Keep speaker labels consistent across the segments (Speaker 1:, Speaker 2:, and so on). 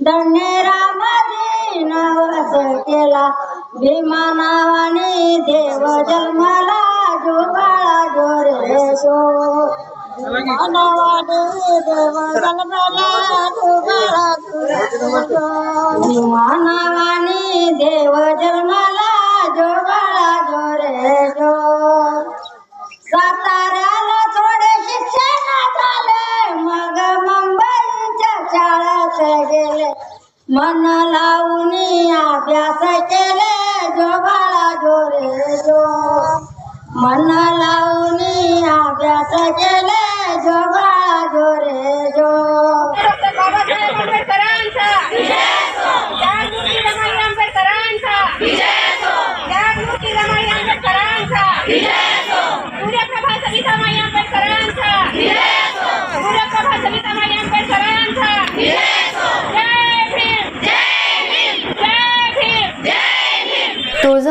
Speaker 1: दंडेरा माझे नवस केला. भीमा नावाने देव जन्मला देव जन्मला भीमा नावाने अभ्यास केले जो बाळा जोरे जो मन लावून अभ्यास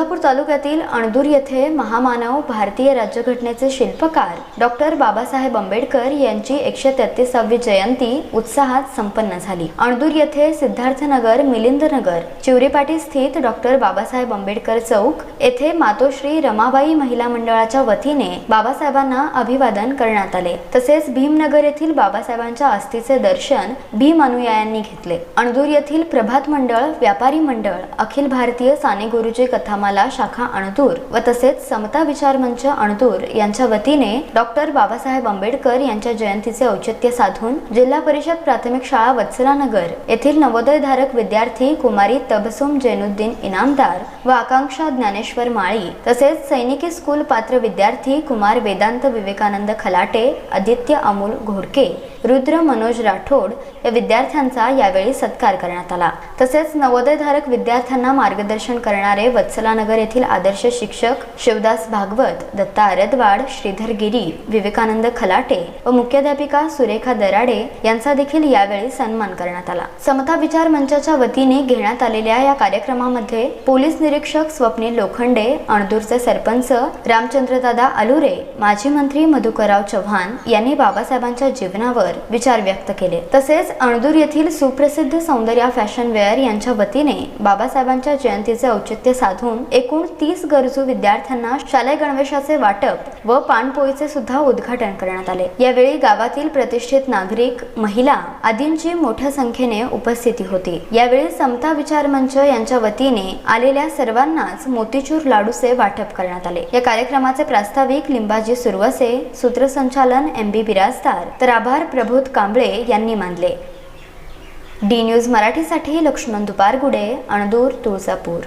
Speaker 2: सोलापूर तालुक्यातील अणदूर येथे महामानव भारतीय राज्यघटनेचे शिल्पकार डॉक्टर बाबासाहेब आंबेडकर यांची एकशे तेहतीसावी जयंती उत्साहात संपन्न झाली. अणदूर येथे सिद्धार्थनगर मिलिंदनगर चिवरीपाटी स्थित डॉक्टर बाबासाहेब आंबेडकर चौक येथे मातोश्री रमाबाई महिला मंडळाच्या वतीने बाबासाहेबांना अभिवादन करण्यात आले. तसेच भीमनगर येथील बाबासाहेबांच्या अस्थीचे दर्शन भीम अनुयायांनी घेतले. अणदूर येथील प्रभात मंडळ व्यापारी मंडळ अखिल भारतीय साने गुरुजी कथामाला शाखा अणदूर व तसेच समता विचार मंच अणदूर यांच्या वतीने डॉक्टर बाबासाहेब आंबेडकर यांच्या जयंतीचे औचित्य साधून जिल्हा परिषद प्राथमिक शाळा वत्सलानगर येथील नवोदयधारक विद्यार्थी कुमारी तबसुम जैनुद्दीन इनामदार व आकांक्षा ज्ञानेश्वर माळी तसेच सैनिकी स्कूल पात्र विद्यार्थी कुमार वेदांत विवेकानंद खलाटे आदित्य अमोल घोडके रुद्र मनोज राठोड या विद्यार्थ्यांचा यावेळी सत्कार करण्यात आला. तसेच नवोदयधारक विद्यार्थ्यांना मार्गदर्शन करणारे वत्सलानगर येथील आदर्श शिक्षक शिवदास भागवत दत्ता आरदवाड श्रीधर गिरी विवेकानंद खलाटे व मुख्याध्यापिका सुरेखा दराडे यांचा देखील यावेळी सन्मान करण्यात आला. समता विचार मंचाच्या वतीने घेण्यात आलेल्या या कार्यक्रमामध्ये पोलीस निरीक्षक स्वप्नील लोखंडे अणदूरचे सरपंच रामचंद्रदादा अलुरे माजी मंत्री मधुकरराव चव्हाण यांनी बाबासाहेबांच्या जीवनावर विचार व्यक्त केले. तसेच अणदूर येथील सुप्रसिद्ध सौंदर्या फॅशन वेअर यांच्या वतीने बाबासाहेबांच्या जयंतीचे औचित्य साधून एकूण तीस गरजू विद्यार्थ्यांना शालेय गणवेशाचे वाटप व पाणपोईचे सुद्धा उद्घाटन करण्यात आले. यावेळी गावातील प्रतिष्ठित नागरिक महिला आदींची मोठ्या संख्येने उपस्थिती होती. यावेळी समता विचार मंच यांच्या वतीने आलेल्या सर्वांनाच मोतीचूर लाडूचे वाटप करण्यात आले. या कार्यक्रमाचे प्रास्ताविक लिंबाजी सुरवसे सूत्रसंचालन एम बी बिराजदार तर आभार प्रभूत कांबळे यांनी मानले. डी न्यूज मराठीसाठी लक्ष्मण दुपारगुडे अणदूर तुळजापूर.